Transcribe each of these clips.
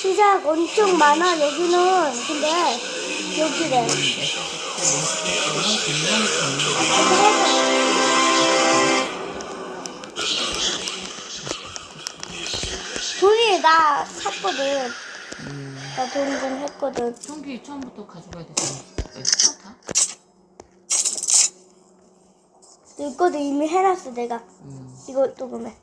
시작 엄청 많아 여기는 근데 여기래 돈이 나 샀거든 나 돈 좀 했거든 총기 처음부터 가져가야 되잖아. 왜 타? 이거도 이미 해놨어 내가 음. 이거 녹음해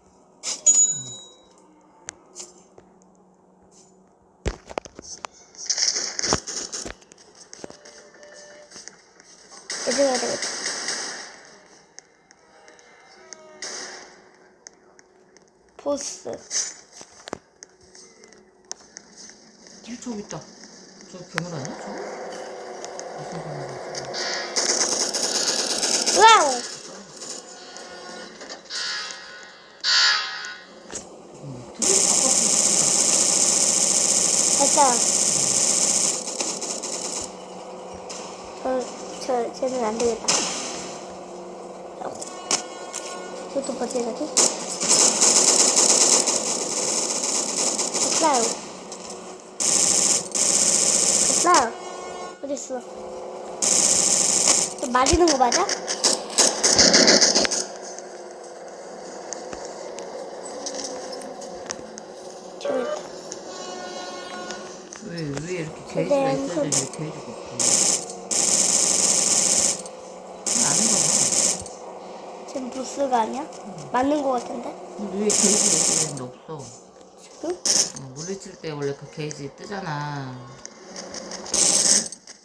이제 해야 되겠다 보스 저기 있다. 저 괴물 아니야? 저거? 무슨 괴물이야? 와우 음. 됐다 저, 저, 쟤는 안 되겠다 저도 어떻게 가 지? 됐어요 됐어요 어딨어 저 맞이는 거 맞아? 왜, 왜 이렇게 있어야 되는데 없어? 지금 부스가 아니야? 맞는 거 같은데? 근데 왜 게이지가 있어야 되는데 없어? 응? 어, 물리칠 때 원래 그 게이지 뜨잖아.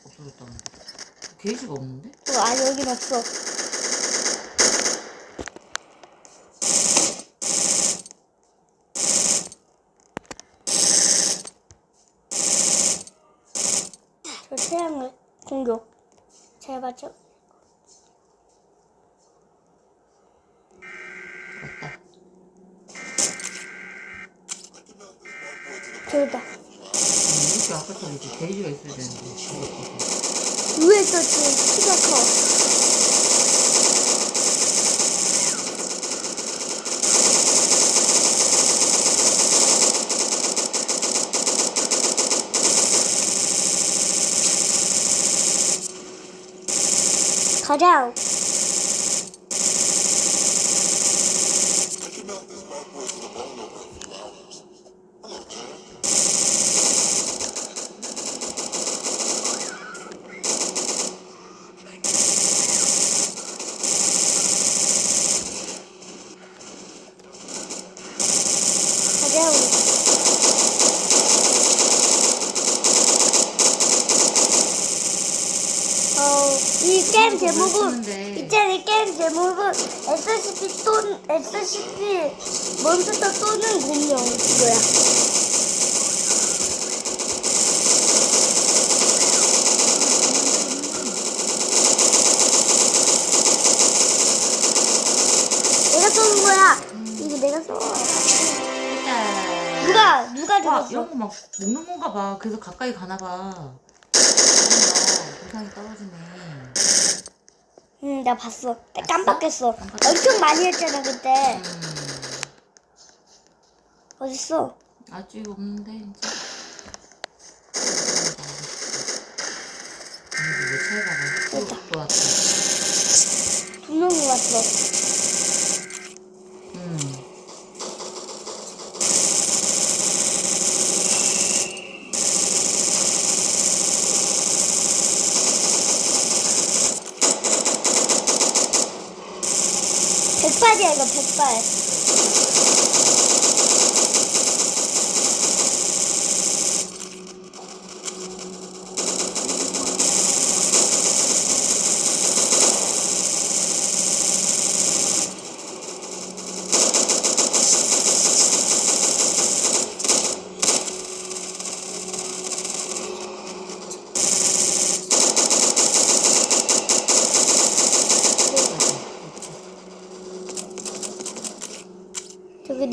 없어졌다는데. 게이지가 없는데? 어, 아 여긴 없어. 저 태양을 공격. 잘? 맞다. 저기다. 음, 이렇게 게이지가 있어야 되는데. 위에 있었지. 키가 커. 가자. 어, 이 게임 제목은 쓰는데. 있잖아 이 게임 제목은 SCP 또 SCP 몬스터 또는 공룡 이거야. 내가 쏘는 거야. 이거 내가 쏘. 누가 누가 와, 죽었어? 이런 거 막 먹는 건가 봐. 그래서 가까이 가나 봐. 부상이 떨어지네. 응, 나 봤어. 나 깜빡했어. 깜빡했어? 엄청 많이 했잖아 그때. 음, 어딨어? 아직 없는데, 이제. 언니 왜 차에 가봐. 또, 또 왔다. 두 명이 왔어. 음. 백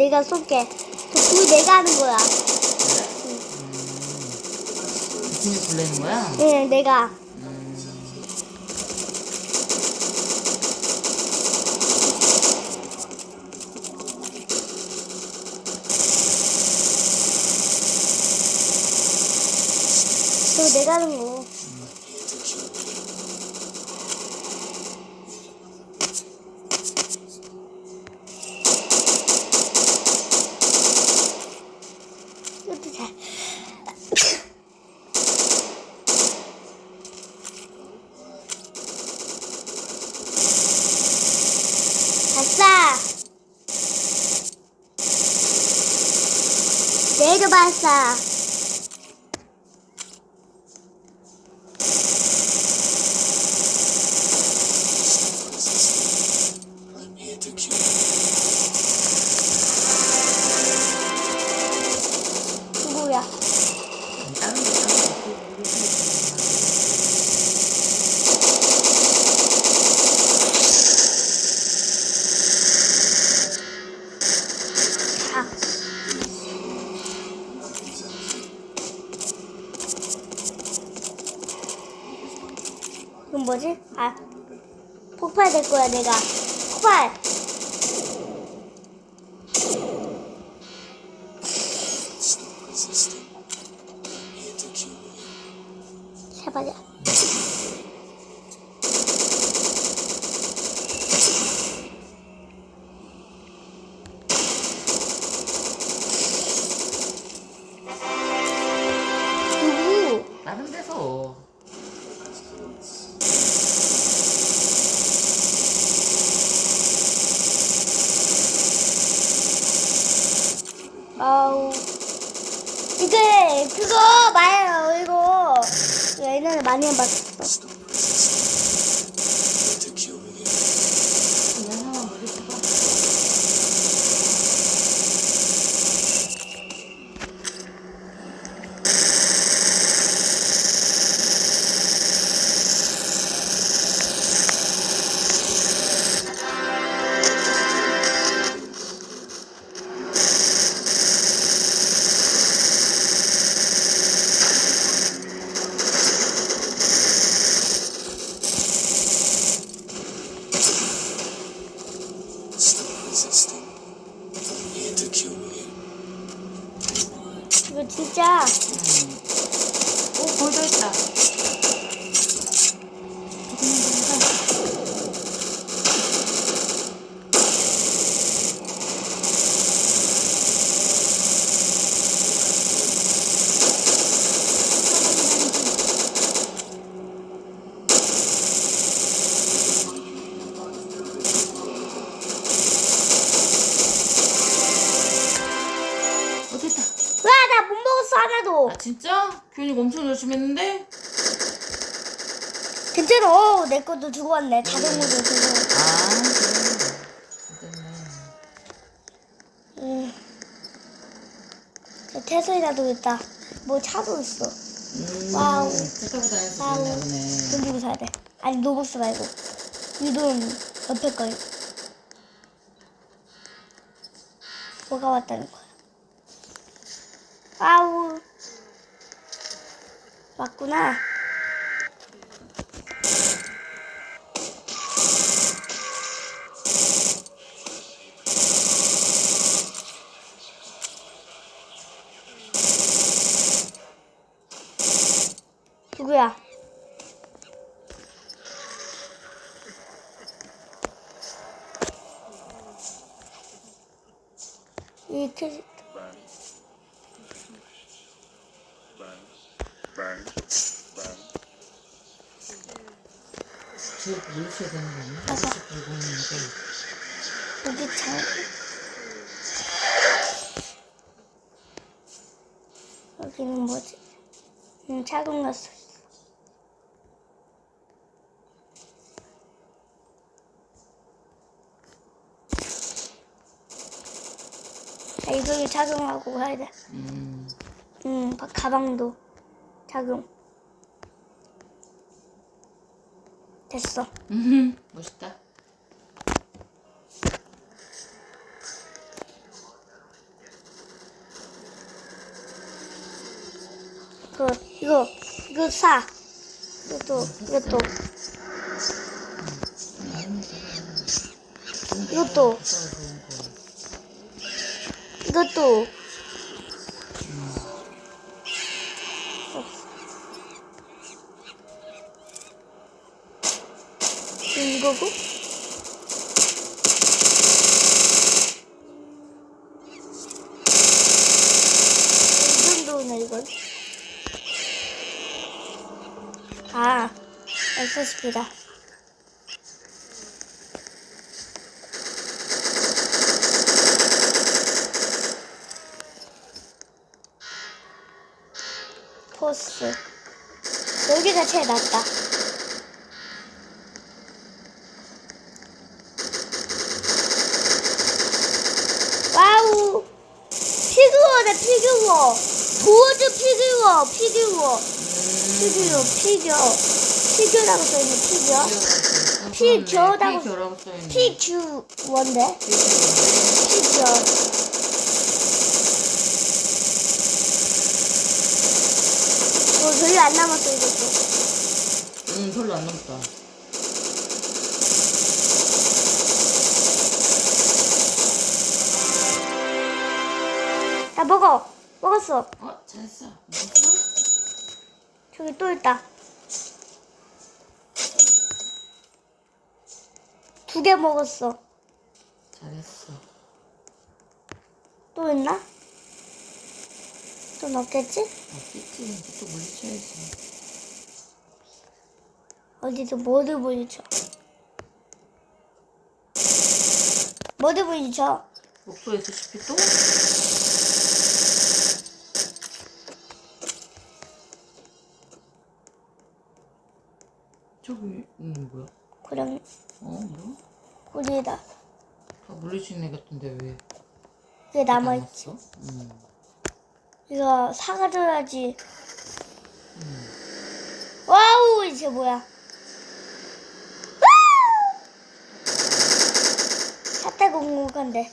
내가 쏠게. 저불 내가 하는 거야. 무슨 일 불내는 거야? 응, 내가. 음. 저 내가 하는 거. 이것도 잘. 봤어. Cure. 누구야? 다른 거 다른 거 이렇게 아. 이건 뭐지? 아, 폭발 될 거야, 내 교훈이가 엄청 열심히 했는데? 괜찮아. 내 것도 두고 왔네. 자동으로 두고. 아 그래 됐네 음. 저 태소이라도 있다. 뭐 차도 있어. 음, 와우. 차 타고 와우. 보네 돈 주고 사야 돼. 아니, 노복스 말고. 이 돈 옆에 거. 뭐가 왔다는 거야. 아우. 맞구나. 누구야? 이 들고 있는데 여기 차. 여기는 뭐지? 음, 작은 거 써. 있어. 자, 이걸 착용하고 가야 돼. 음 음, 바- 가방도 착용. 됐어. 음, 멋있다 그, 이거, 이거 사. 이것도, 이것도, 이것도, 이것도. 이거고? 이 정도네 이건. 아, SCP다. 포스. 여기가 제일 낫다. 와우. 피규어다, 피규어. 도어즈 피규어, 피규어. 피규어, 피규어. 피규어라고 써있네, 피규어. 피겨라고 써있네. 피규어인데? 피규어. 뭐 별로 안 남았어, 이것도. 응, 별로 안 남았다. 나 먹어. 먹었어. 어, 잘했어. 먹었어? 저기 또 있다. 두 개 먹었어. 잘했어. 또 있나? 또 넣겠지? 없겠지. 또 물리쳐야지. 어디서 뭐를 부딪혀? 뭐를 부딪혀? 목소 SCP 또? 저기, 음, 뭐야? 그럼 어, 뭐야? 우리다. 다 물리치는 애 같은데 왜? 이게 남아있지. 남았어? 음. 이거 사가줘야지. 와우, 이제 뭐야? 샷대 공격한데.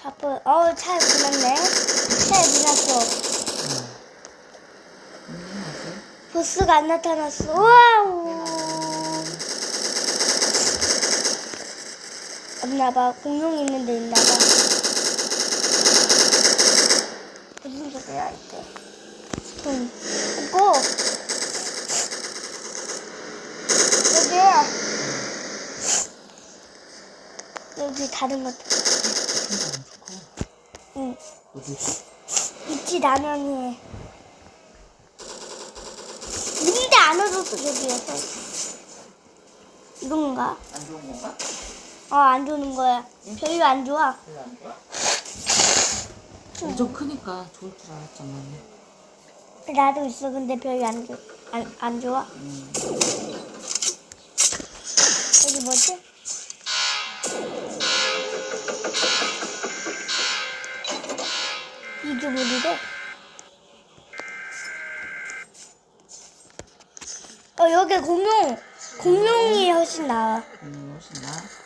바빠. 어우, 차에 불났네. 차에 불났어. 음, 아직? 보스가 안 나타났어. 와우. 없나봐. 공룡 있는 데 있나봐. 무슨 소리야, 이게. 응. 있고. 여기. 여기 다른 것도. 응. 있지, 라면이. 근데 안 얻었어, 저기에서. 이건가? 안 좋은 건가? 어, 안 주는 거야. 별로 안 좋아. 별로 안 좋아? 엄청 크니까 좋을 줄 알았잖아. 나도 있어. 근데 별로 안, 줘, 안, 안 좋아. 음. 여기 뭐지? 이주물이래. 어, 여기 공룡. 공룡이 훨씬 나아. 음, 훨씬 나.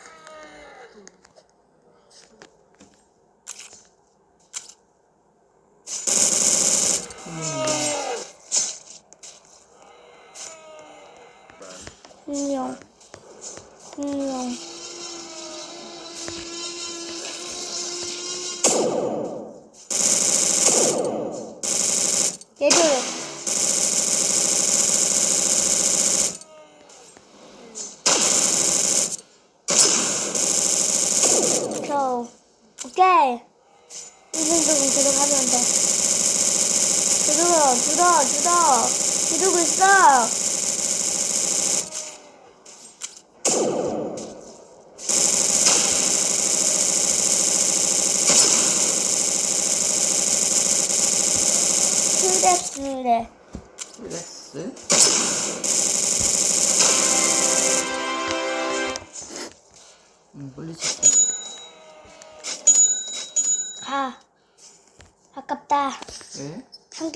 들어 들어 들고 있어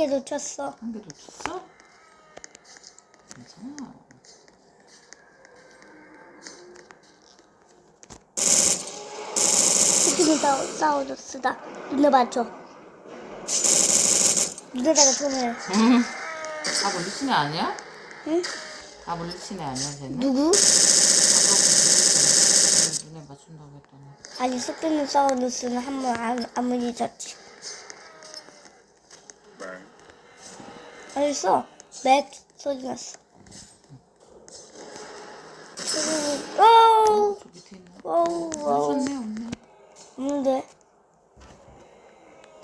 개 놓쳤어 한 개 놓쳤어? 괜찮아. 스티븐 사우루스다 눈에 맞춰 눈에다가 손을 음. 다 물리친 애 아니야? 응? 다 물리친 애 아니야, 쟤는? 누구? 아까 눈에 맞춘다고 했더니. 아니 스티븐 사우루스는 한 번 안, 안 물리쳤지 알겠어. 맥 소리 났어. 와우, 저 밑에 있나? 와우, 와우. 없네 없네. 없는데.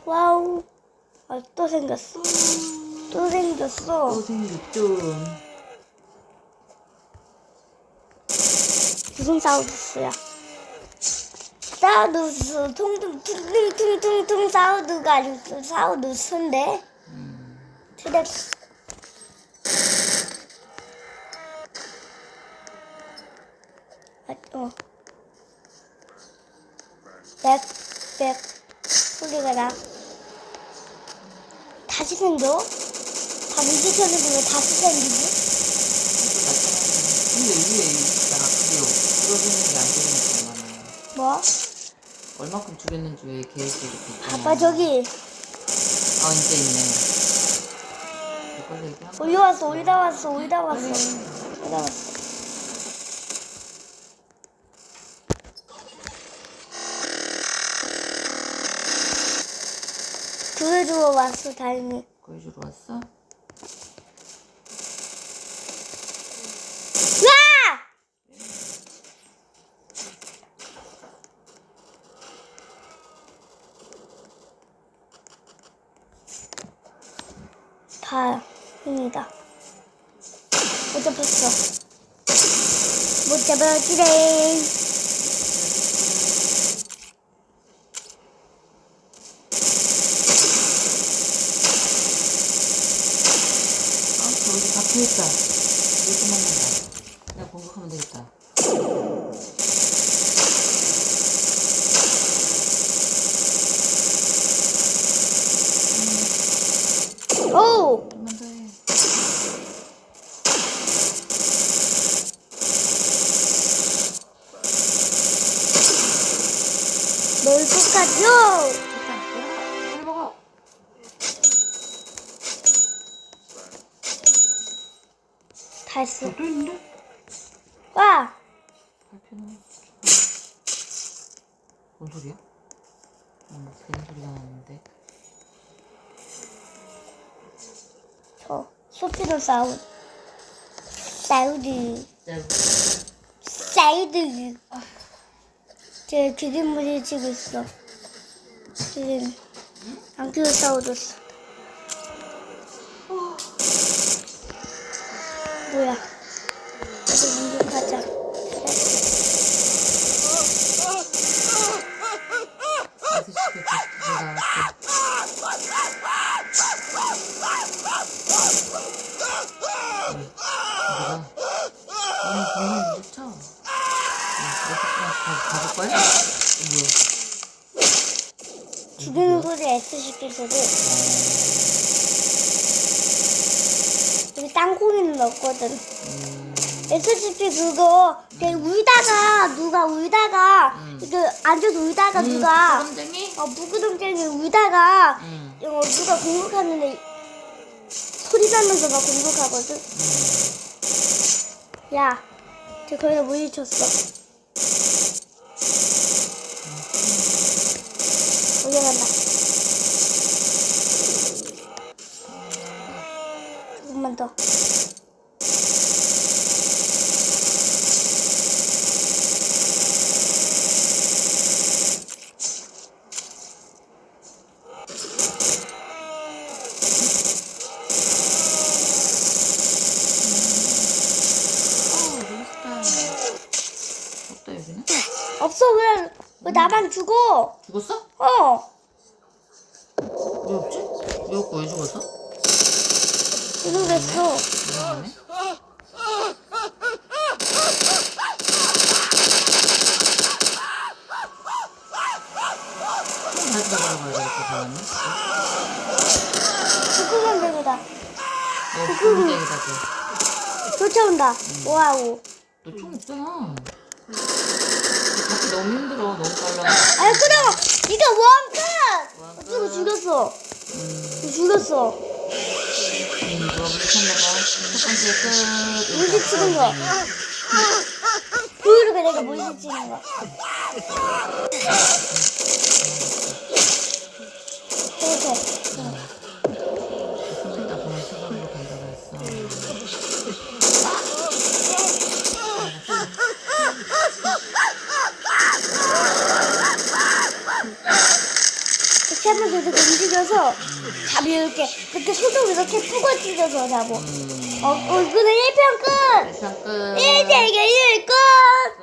와우. 아, 또 생겼어. 또 생겼어. 또 생겼죠. 무슨 사우루스야? 사우루스 통통 퉁퉁퉁퉁 사우루가 아니고 사우루스인데 트렉스 어. 백, 백 소리가 나. 다시 생겨? 다 물기처럼 왜 다시 생기지? 근데 위에 있다가 그게 줄어드는 게안 되는 경우가 뭐? 얼마큼 줄였는지 왜 계획이 이렇게 있잖아. 아빠 저기 아 이제 있네. 거. 올라왔어 올라왔어 올라왔어 빨리. 올라왔어 구해주러 왔어 다행히 구해주러 왔어? 와! 다행이다 못 잡았어 못 잡았지래 아 저기 박혀있다. 이렇게 만난다. 내가 공격하면 되겠다. 오! 좀만 더 해. 먹어. 다 했어 또 있는데? 와! 발표는 뭔 소리야? 음, 되는 소리가 나는데. 저 소피노 사우드 사우드 사우드 제 기린물이 지고 있어 기린 안키로사우루스 뭐야 이제 공격하자 아저씨가 계속 나왔고. 우리가 오늘 분명히 늦죠? 가볼 거야? 뭐야? 죽이는 소리 S시킬 소리 여기 땅콩이는 넣었거든 SCP 그거 이렇게 울다가 누가 울다가 음. 이렇게 앉아서 울다가 누가 사람쟁이? 어 무구동쟁이 울다가 응. 어, 누가 공격하는데 소리 나면서 막 공격하거든. 야, 쟤 거기다 물리쳤어. 올려간다. 조금만 더. 어, 몬스터. 없다, 여기는? 없어, 왜, 왜 나만 죽어? 죽었어? 어, 왜 없지? 왜 없고 왜 죽었어? 이러겠어. 이상하네. 다시 나가러 가야 되겠다, 다음에. 조금만 되겠다. 어, 좋은데이다, 쟤. 쫓아온다. 와우. 너총 없잖아. 잡기 너무 힘들어. 너무 빨라. 아니, 그럼, 니가 원끝! 어쩌고 죽였어. 음, 죽였어. 음, 너가 물리쳤나봐. 첫 번째 끝. 물리 치는 거. 브이로그 내가 물리 치는 거. 움직여서 잡이 이렇게 그때 손을 이렇게 푹어 찢어서. 음. 어, 어, 그래 1편 끝! 일편 끝. 1대 1 끝!